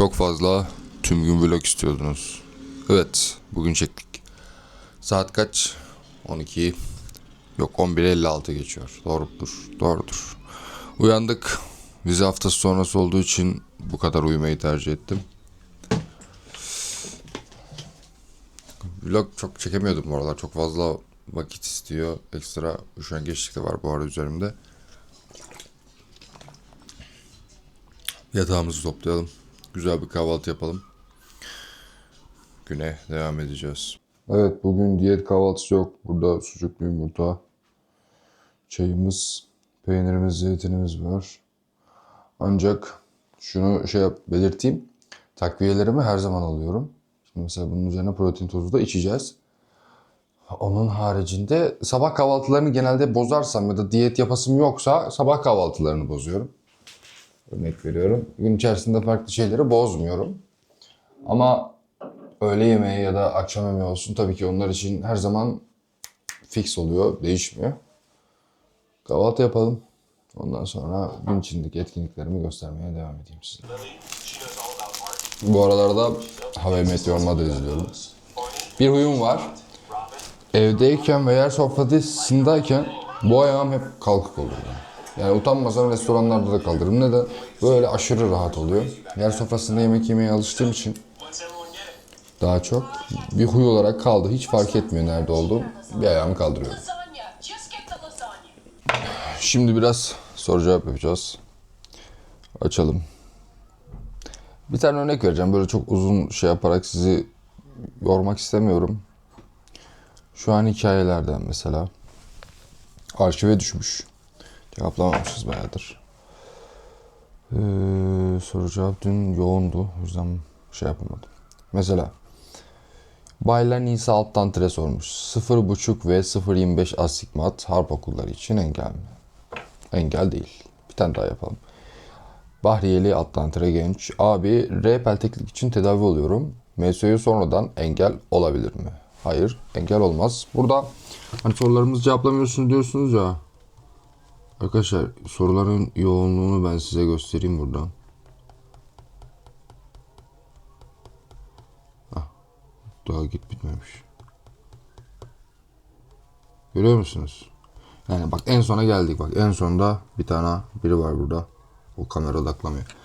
Çok fazla tüm gün vlog istiyordunuz. Evet, bugün çektik. Saat kaç? 12. Yok 11.56 geçiyor. Doğrudur, doğrudur. Uyandık. Vize haftası sonrası olduğu için bu kadar uyumayı tercih ettim. Vlog çok çekemiyordum bu aralar. Çok fazla vakit istiyor. Ekstra üşengeçlik de var bu arada üzerimde. Yatağımızı toplayalım. Güzel bir kahvaltı yapalım. Güne devam edeceğiz. Evet bugün diyet kahvaltısı yok. Burada sucuklu yumurta, çayımız, peynirimiz, zeytinimiz var. Ancak şunu şey yap, belirteyim. Takviyelerimi her zaman alıyorum. Şimdi mesela bunun üzerine protein tozu da içeceğiz. Onun haricinde sabah kahvaltılarını genelde bozarsam ya da diyet yapasım yoksa sabah kahvaltılarını bozuyorum. Örnek veriyorum. Gün içerisinde farklı şeyleri bozmuyorum. Ama öğle yemeği ya da akşam yemeği olsun tabii ki onlar için her zaman fix oluyor, değişmiyor. Kahvaltı yapalım. Ondan sonra gün içindeki etkinliklerimi göstermeye devam edeyim size. Bu aralarda Hava Meteor Mother izliyorum. Bir huyum var. Evdeyken ve yer sofrasındayken bu ayağım hep kalkık oluyor. Yani utanmasam restoranlarda da kaldırırım. Neden? Böyle aşırı rahat oluyor. Yer sofrasında yemek yemeye alıştığım için daha çok bir huy olarak kaldı. Hiç fark etmiyor nerede olduğum. Bir ayağımı kaldırıyorum. Şimdi biraz soru cevap yapacağız. Açalım. Bir tane örnek vereceğim. Böyle çok uzun şey yaparak sizi yormak istemiyorum. Şu an hikayelerden mesela. Arşive düşmüş. Cevaplamamışız bayağıdır. Ee, soru cevap dün yoğundu. O yüzden şey yapamadım. Mesela Baylar Nisa alttan tire sormuş. 0.5 ve 0.25 astigmat harp okulları için engel mi? Engel değil. Bir tane daha yapalım. Bahriyeli alttan tire genç. Abi R pelteklik için tedavi oluyorum. MSU'yu sonradan engel olabilir mi? Hayır engel olmaz. Burada hani sorularımızı cevaplamıyorsunuz diyorsunuz ya. Arkadaşlar soruların yoğunluğunu ben size göstereyim buradan. Daha git bitmemiş. Görüyor musunuz? Yani bak en sona geldik bak. En sonda bir tane biri var burada. O kamera odaklamıyor.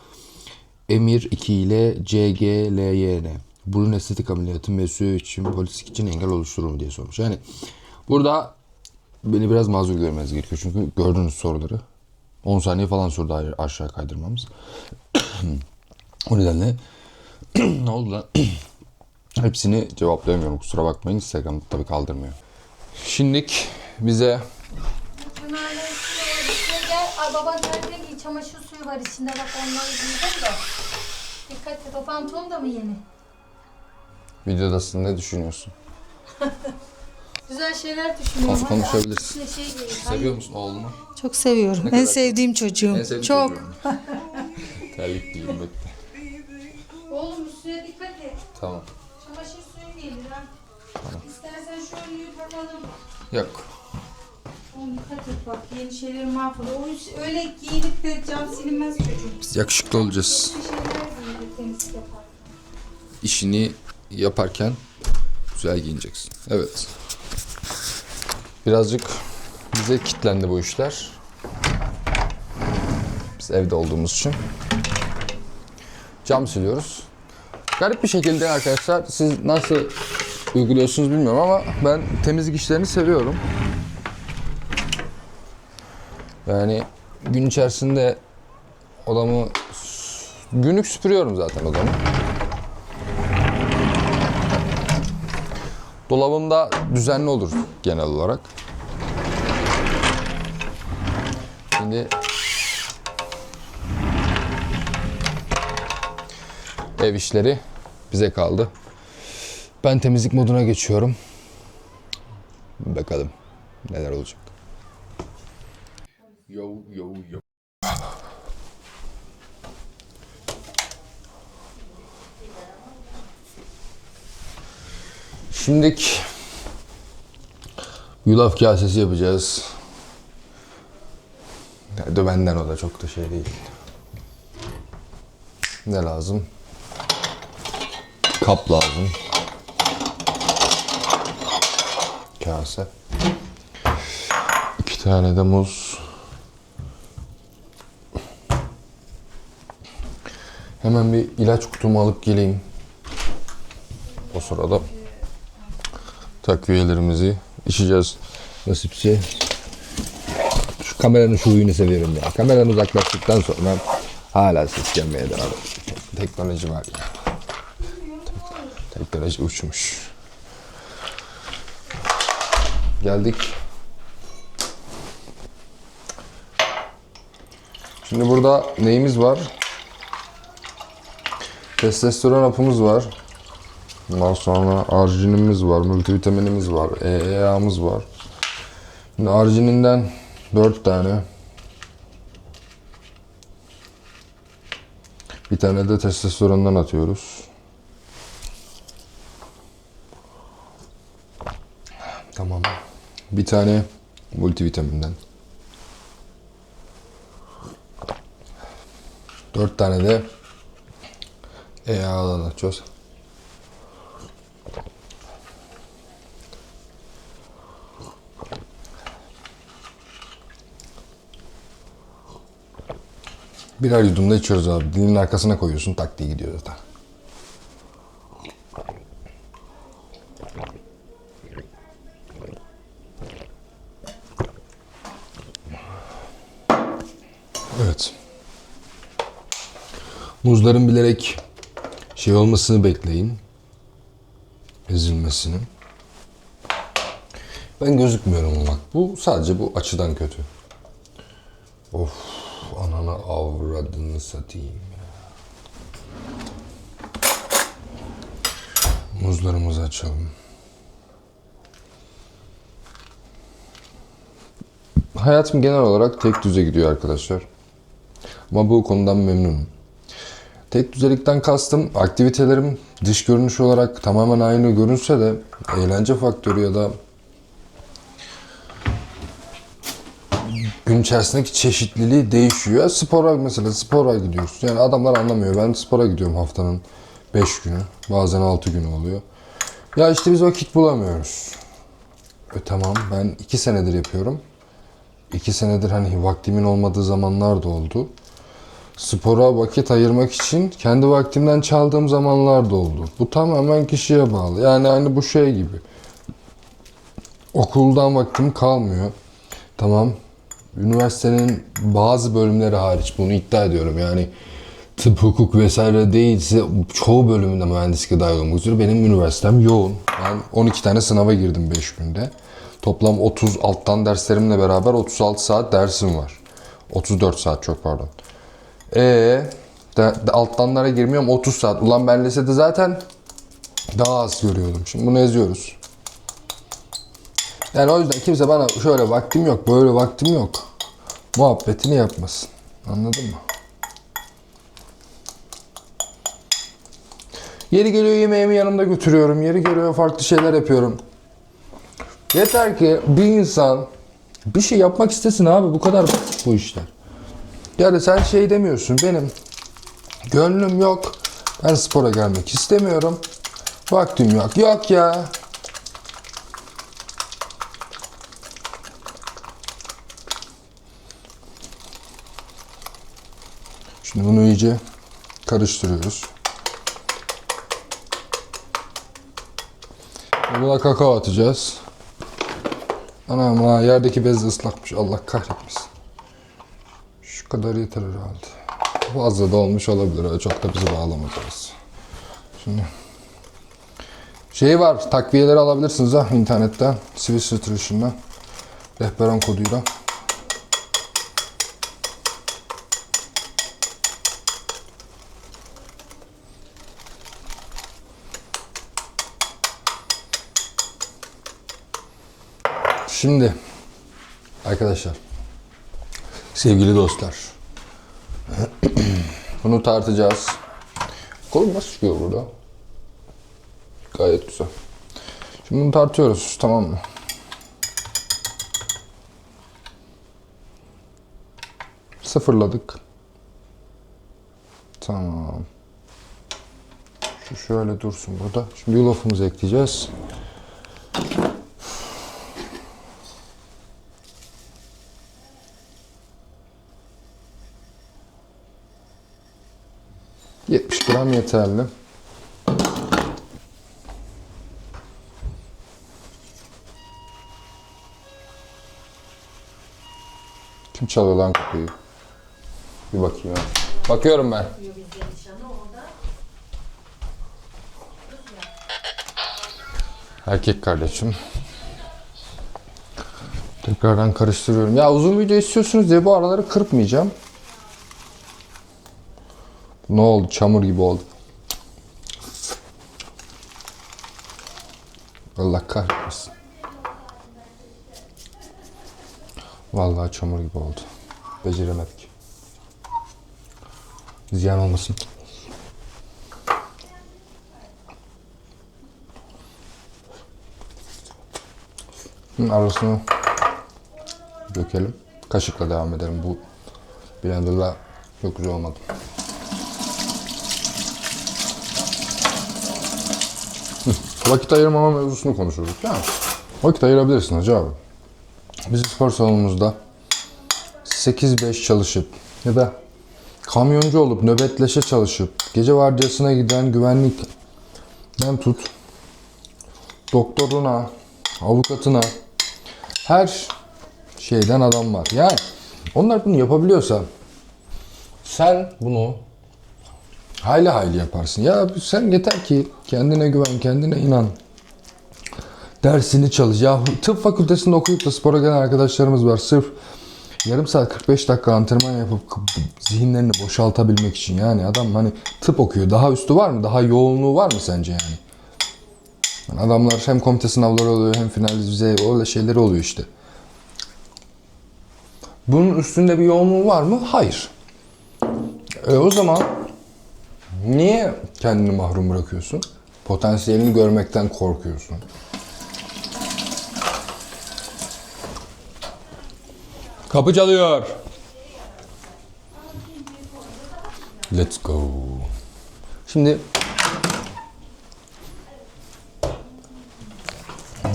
Emir 2 ile CGLYN. Burun estetik ameliyatı MESU için polislik için engel oluşturur mu diye sormuş. Yani burada beni biraz mazur görmeniz gerekiyor. Çünkü gördüğünüz soruları 10 saniye falan sürdü aşağı kaydırmamız. o nedenle ne oldu lan? Hepsini cevaplayamıyorum kusura bakmayın. Instagram tabii kaldırmıyor. Şimdilik bize. Ay baban kendine giy. Çamaşır suyu var içinde. Bak onları giydim de. Dikkat et. O pantolon da mı yeni? videodasın ne düşünüyorsun? Güzel şeyler düşünüyorum. Hadi konuşabilirsin. şey. Seviyor musun oğlunu? Çok seviyorum. Ne en sevdiğim çocuğum. En sevdiğin Çok. Terlik giyeyim bekle. Oğlum üstüne dikkat et. Tamam. Çamaşır suyu gelir ha. İstersen şu önlüğü takalım. Yok. Oğlum dikkat et bak yeni şeyleri mahvoluyor. O öyle giyinip de cam silinmez çocuk. Biz yakışıklı olacağız. Bir şeyler giyinir temizlik yapar. İşini yaparken güzel giyineceksin. Evet. Birazcık bize kitlendi bu işler. Biz evde olduğumuz için. Cam siliyoruz. Garip bir şekilde arkadaşlar siz nasıl uyguluyorsunuz bilmiyorum ama ben temizlik işlerini seviyorum. Yani gün içerisinde odamı günlük süpürüyorum zaten odamı. Dolabımda düzenli olur genel olarak. Şimdi ev işleri bize kaldı. Ben temizlik moduna geçiyorum. Bakalım neler olacak. Yo yo yo. Şimdilik yulaf kasesi yapacağız. Ya, Dövenden o da çok da şey değil. Ne lazım? Kap lazım. Kase. İki tane de muz. Hemen bir ilaç kutumu alıp geleyim. O sırada takviyelerimizi içeceğiz. Nasipse. Kameranın şu huyunu seviyorum ya. Kameranın uzaklaştıktan sonra hala ses gelmeye devam ediyor. Teknoloji var ya. Teknoloji uçmuş. Geldik. Şimdi burada neyimiz var? Testosteron hapımız var. Ondan sonra arginimiz var, multivitaminimiz var, EEA'mız var. Şimdi argininden 4 tane. Bir tane de testosterondan atıyoruz. Tamam. Bir tane multivitaminden. 4 tane de EA'dan atıyoruz. Birer yudumda içiyoruz abi. Dilinin arkasına koyuyorsun tak diye gidiyor zaten. Evet. Muzların bilerek şey olmasını bekleyin. Ezilmesini. Ben gözükmüyorum ama. Bu sadece bu açıdan kötü. Of avradını satayım ya. Muzlarımızı açalım. Hayatım genel olarak tek düze gidiyor arkadaşlar. Ama bu konudan memnunum. Tek düzelikten kastım aktivitelerim dış görünüş olarak tamamen aynı görünse de eğlence faktörü ya da gün içerisindeki çeşitliliği değişiyor. Spora mesela spora gidiyoruz. Yani adamlar anlamıyor. Ben spora gidiyorum haftanın 5 günü. Bazen 6 günü oluyor. Ya işte biz vakit bulamıyoruz. E tamam ben 2 senedir yapıyorum. 2 senedir hani vaktimin olmadığı zamanlar da oldu. Spora vakit ayırmak için kendi vaktimden çaldığım zamanlar da oldu. Bu tamamen kişiye bağlı. Yani hani bu şey gibi. Okuldan vaktim kalmıyor. Tamam üniversitenin bazı bölümleri hariç bunu iddia ediyorum yani tıp, hukuk vesaire değilse çoğu bölümünde mühendislik dahil olmak üzere benim üniversitem yoğun. Ben 12 tane sınava girdim 5 günde. Toplam 30 alttan derslerimle beraber 36 saat dersim var. 34 saat çok pardon. E de, de alttanlara girmiyorum 30 saat. Ulan ben lisede zaten daha az görüyordum. Şimdi bunu eziyoruz. Yani o yüzden kimse bana şöyle vaktim yok, böyle vaktim yok. Muhabbetini yapmasın. Anladın mı? Yeri geliyor yemeğimi yanımda götürüyorum. Yeri geliyor farklı şeyler yapıyorum. Yeter ki bir insan bir şey yapmak istesin abi. Bu kadar bu işler. Yani sen şey demiyorsun. Benim gönlüm yok. Ben spora gelmek istemiyorum. Vaktim yok. Yok ya. Şimdi bunu iyice karıştırıyoruz. Buna kakao atacağız. Anam ha yerdeki bez ıslakmış. Allah kahretmesin. Şu kadar yeter herhalde. Fazla da olmuş olabilir. Çok da bizi bağlamayacağız. Şimdi şey var. Takviyeleri alabilirsiniz ha internetten. Swiss Nutrition'dan. Rehberan koduyla. Şimdi arkadaşlar sevgili dostlar bunu tartacağız. Kolum nasıl çıkıyor burada? Gayet güzel. Şimdi bunu tartıyoruz tamam mı? Sıfırladık. Tamam. Şu şöyle dursun burada. Şimdi yulafımızı ekleyeceğiz. Gram yeterli. Kim çalıyor lan kapıyı? Bir bakayım. Bakıyorum ben. Erkek kardeşim. Tekrardan karıştırıyorum. Ya uzun video istiyorsunuz diye bu araları kırpmayacağım. Ne oldu? Çamur gibi oldu. Allah kahretmesin. Vallahi çamur gibi oldu. Beceremedik. Ziyan olmasın. Arasını dökelim. Kaşıkla devam edelim. Bu blenderla çok güzel olmadı. Vakit ayırmama mevzusunu konuşuyoruz. Ya. Vakit ayırabilirsin hacı abi. Bizim spor salonumuzda 8-5 çalışıp ya da kamyoncu olup nöbetleşe çalışıp gece vardiyasına giden güvenlikten tut doktoruna, avukatına her şeyden adam var. Yani onlar bunu yapabiliyorsa sen bunu hayli hayli yaparsın. Ya sen yeter ki kendine güven, kendine inan. Dersini çalış. Ya tıp fakültesinde okuyup da spora gelen arkadaşlarımız var. Sırf yarım saat 45 dakika antrenman yapıp zihinlerini boşaltabilmek için. Yani adam hani tıp okuyor. Daha üstü var mı? Daha yoğunluğu var mı sence yani? Yani adamlar hem komite sınavları oluyor hem final vize öyle şeyleri oluyor işte. Bunun üstünde bir yoğunluğu var mı? Hayır. E o zaman niye kendini mahrum bırakıyorsun? Potansiyelini görmekten korkuyorsun. Kapı çalıyor. Let's go. Şimdi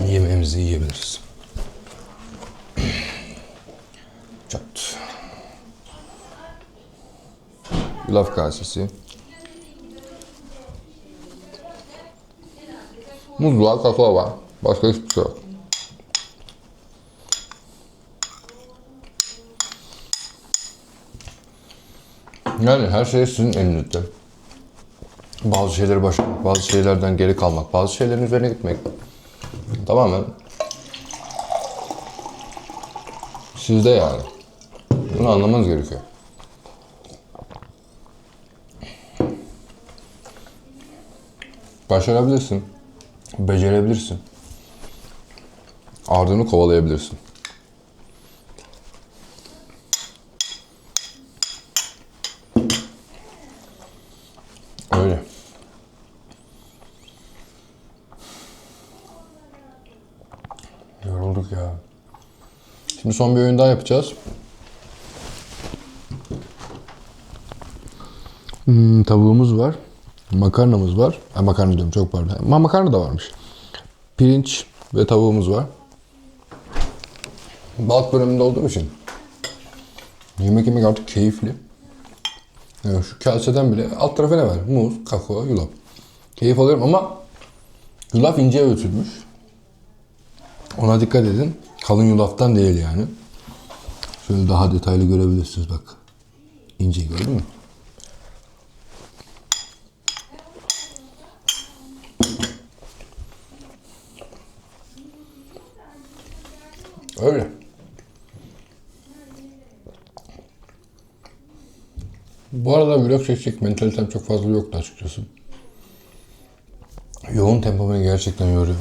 yemeğimizi yiyebiliriz. Çat. Yulaf kasesi. Muz var, kakao var. Başka hiçbir şey yok. Yani her şey sizin elinizde. Bazı şeyleri başarmak, bazı şeylerden geri kalmak, bazı şeylerin üzerine gitmek. Tamamen sizde yani. Bunu anlamanız gerekiyor. Başarabilirsin. Becerebilirsin. Ardını kovalayabilirsin. Öyle. Yorulduk ya. Şimdi son bir oyun daha yapacağız. Hmm, tavuğumuz var. Makarnamız var. Ha, makarna diyorum çok pardon. Ama makarna da varmış. Pirinç ve tavuğumuz var. Balık bölümünde olduğum için yemek yemek artık keyifli. Yani şu kaseden bile alt tarafı ne var? Muz, kakao, yulaf. Keyif alıyorum ama yulaf ince öğütülmüş. Ona dikkat edin. Kalın yulaftan değil yani. Şöyle daha detaylı görebilirsiniz bak. İnce gördün mü? Öyle. Bu arada vlog çekecek mentalitem çok fazla yoktu açıkçası. Yoğun tempo beni gerçekten yoruyor.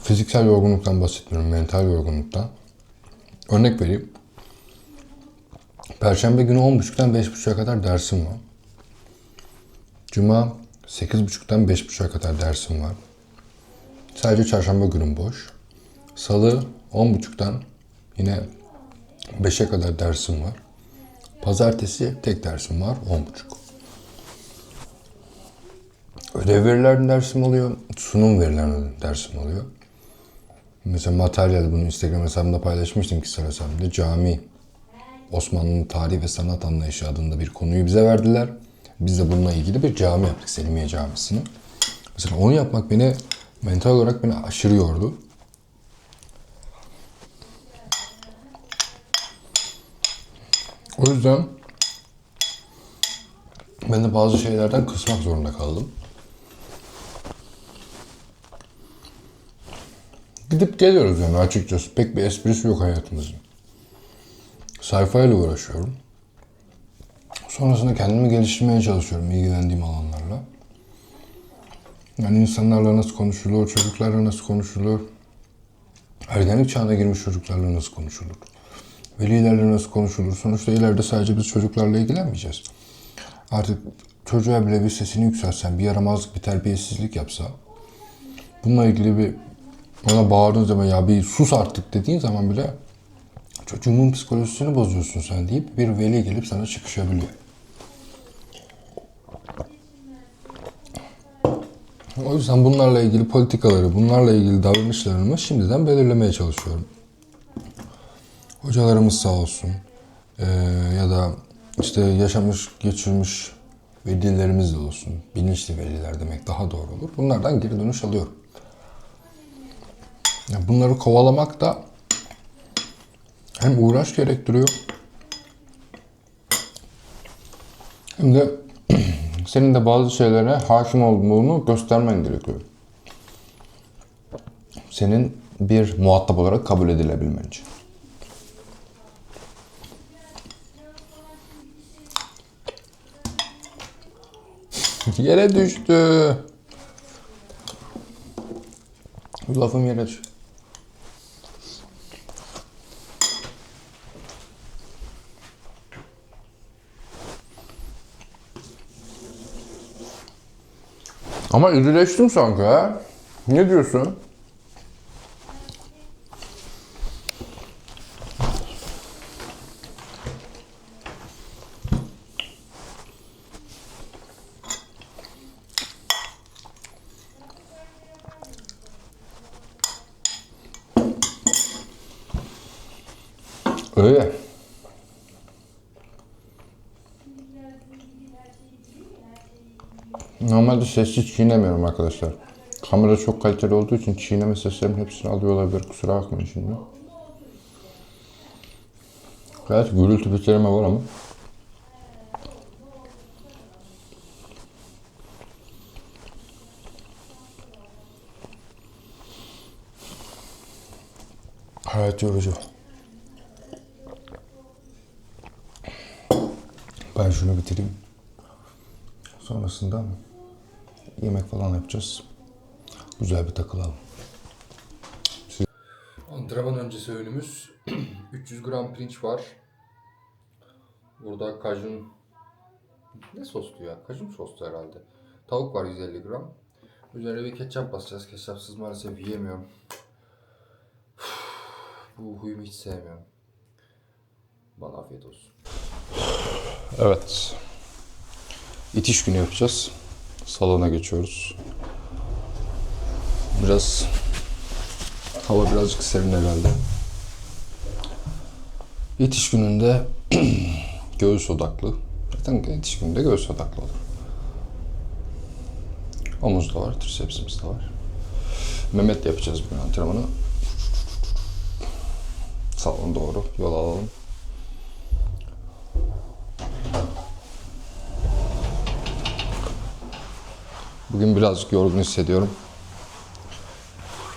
Fiziksel yorgunluktan bahsetmiyorum, mental yorgunluktan. Örnek vereyim. Perşembe günü 10.30'dan 5.30'a kadar dersim var. Cuma 8.30'dan 5.30'a kadar dersim var. Sadece çarşamba günüm boş. Salı 10.30'dan yine 5'e kadar dersim var. Pazartesi tek dersim var 10.30. ödev verilen dersim oluyor, sunum verilen dersim oluyor. Mesela materyal bunu Instagram hesabımda paylaşmıştım kişisel hesabımda. Cami, Osmanlı'nın tarihi ve sanat anlayışı adında bir konuyu bize verdiler. Biz de bununla ilgili bir cami yaptık, Selimiye Camisi'ni. Mesela onu yapmak beni mental olarak beni aşırı yordu. O yüzden ben de bazı şeylerden kısmak zorunda kaldım. Gidip geliyoruz yani açıkçası. Pek bir esprisi yok hayatımızın. Sayfayla uğraşıyorum. Sonrasında kendimi geliştirmeye çalışıyorum ilgilendiğim alanlarla. Yani insanlarla nasıl konuşulur, çocuklarla nasıl konuşulur, ergenlik çağına girmiş çocuklarla nasıl konuşulur, velilerle nasıl konuşulur. Sonuçta ileride sadece biz çocuklarla ilgilenmeyeceğiz. Artık çocuğa bile bir sesini yükseltsen, bir yaramazlık, bir terbiyesizlik yapsa, bununla ilgili bir ona bağırdığın zaman ya bir sus artık dediğin zaman bile çocuğumun psikolojisini bozuyorsun sen deyip bir veli gelip sana çıkışabiliyor. O yüzden bunlarla ilgili politikaları, bunlarla ilgili davranışlarımı şimdiden belirlemeye çalışıyorum. Hocalarımız sağ olsun eee, ya da işte yaşamış, geçirmiş velilerimiz de olsun. Bilinçli veliler demek daha doğru olur. Bunlardan geri dönüş alıyorum. Ya bunları kovalamak da hem uğraş gerektiriyor hem de senin de bazı şeylere hakim olduğunu göstermen gerekiyor. Senin bir muhatap olarak kabul edilebilmen için. Yere düştü. Lafım yere düştü. Ama irileştim sanki ha. Ne diyorsun? Öyle. Normalde sessiz çiğnemiyorum arkadaşlar. Kamera çok kaliteli olduğu için çiğneme seslerimin hepsini alıyor olabilir. Kusura bakmayın şimdi. Gayet gürültü bitireme var ama. Hayat yorucu. Ben şunu bitireyim. Sonrasında yemek falan yapacağız. Güzel bir takılalım. Antrenman öncesi öğünümüz 300 gram pirinç var. Burada kajun ne sostu ya? Kajun sostu herhalde. Tavuk var 150 gram. Üzerine bir ketçap basacağız. Ketçapsız maalesef yiyemiyorum. Bu huyumu hiç sevmiyorum. Bana afiyet olsun. Evet. İtiş günü yapacağız. Salona geçiyoruz. Biraz hava birazcık serin herhalde. İtiş gününde göğüs odaklı. Zaten itiş gününde göğüs odaklı olur. Omuz da var, trisepsimiz de var. Mehmet yapacağız bugün antrenmanı. Salona doğru yol alalım. Bugün birazcık yorgun hissediyorum.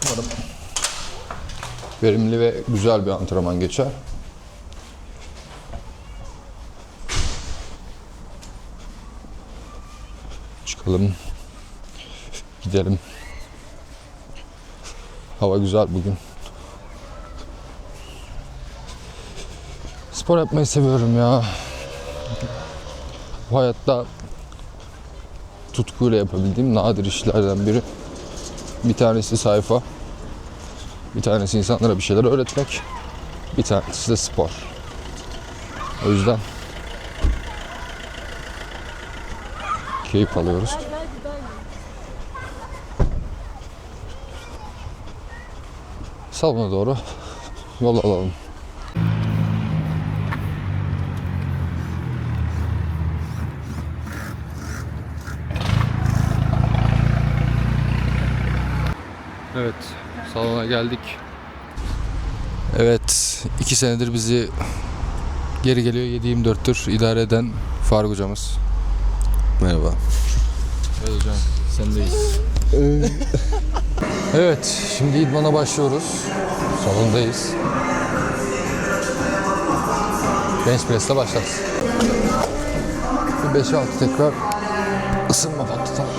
Umarım verimli ve güzel bir antrenman geçer. Çıkalım. Gidelim. Hava güzel bugün. Spor yapmayı seviyorum ya. Bu hayatta tutkuyla yapabildiğim nadir işlerden biri. Bir tanesi sayfa, bir tanesi insanlara bir şeyler öğretmek, bir tanesi de spor. O yüzden keyif alıyoruz. Salona doğru yol alalım. Evet, salona geldik. Evet, iki senedir bizi geri geliyor 7-24'tür idare eden Faruk hocamız. Merhaba. Evet hocam, sendeyiz. evet, şimdi idmana başlıyoruz. Salondayız. Bench press'le başlarız. Bir 5-6 tekrar ısınma patlatalım.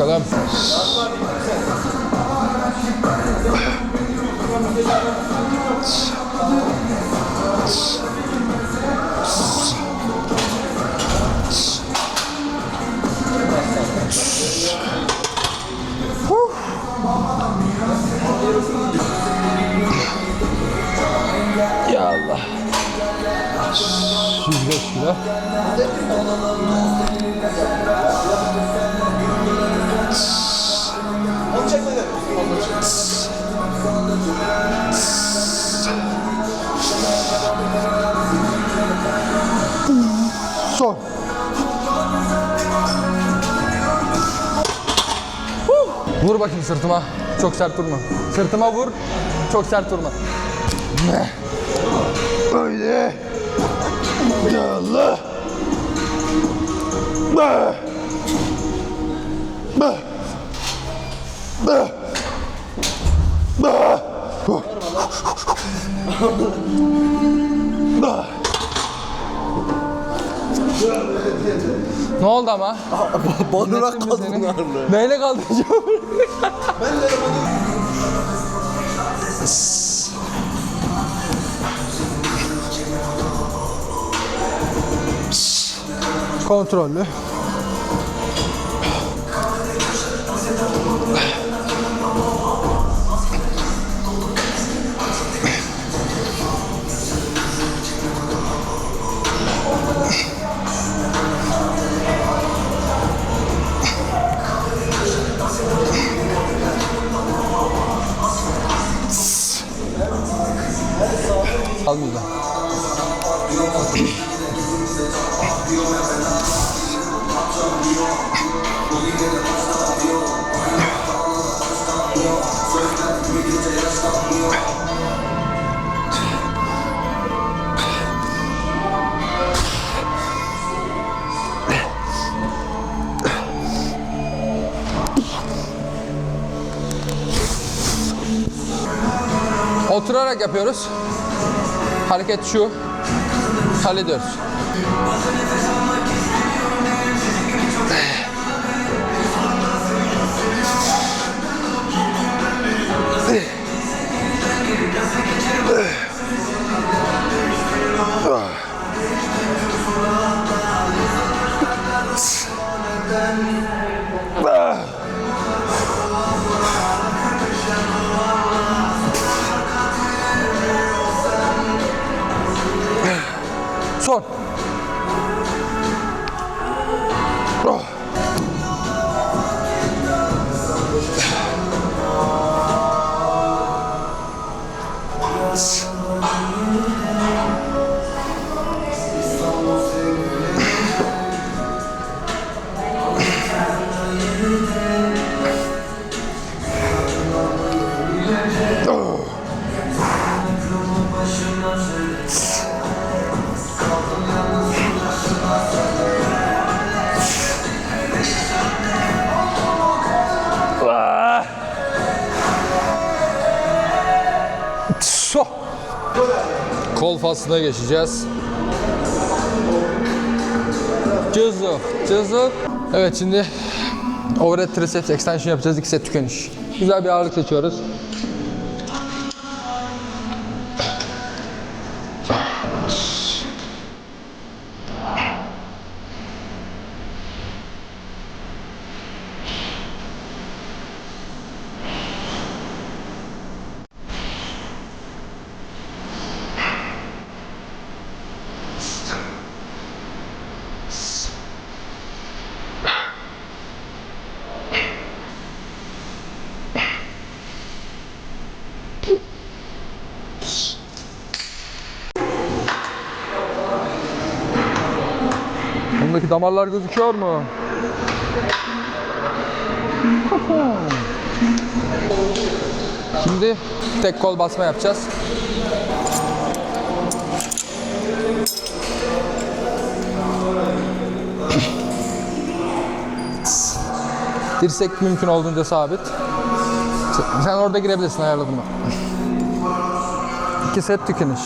bakalım. Ya Allah. 105 kilo. Son. Vur bakayım sırtıma. Çok sert vurma. Sırtıma vur. Çok sert vurma. Öyle. Allah. Bah. Ne oldu ama? Bandırak Dinlettin mi seni? kadın ağırlığı. Neyle kaldıracağım? Kontrollü. Almayacağım. Oturarak yapıyoruz. Hareket şu. Hallediyoruz. Son. Oh. Oh. Faslına geçeceğiz. Cızı, cızı. Evet şimdi overhead triceps extension yapacağız. İki set tükeniş. Güzel bir ağırlık seçiyoruz. Bundaki damarlar gözüküyor mu? Şimdi tek kol basma yapacağız. Dirsek mümkün olduğunca sabit. Sen orada girebilirsin ayarladım. İki set tükeniş.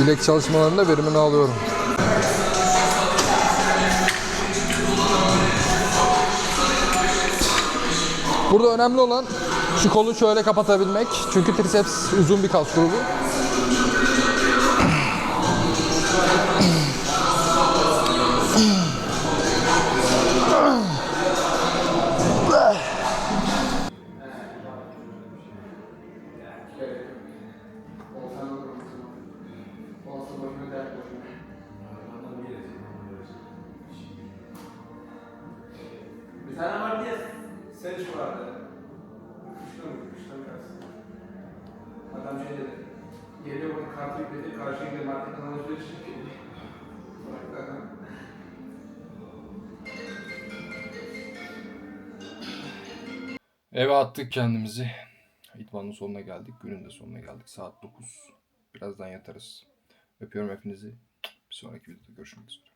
Bilek çalışmalarında verimini alıyorum. Burada önemli olan şu kolu şöyle kapatabilmek. Çünkü triceps uzun bir kas grubu. Eve attık kendimizi. İdmanın sonuna geldik. Günün de sonuna geldik. Saat 9. Birazdan yatarız. Öpüyorum hepinizi. Bir sonraki videoda görüşmek üzere.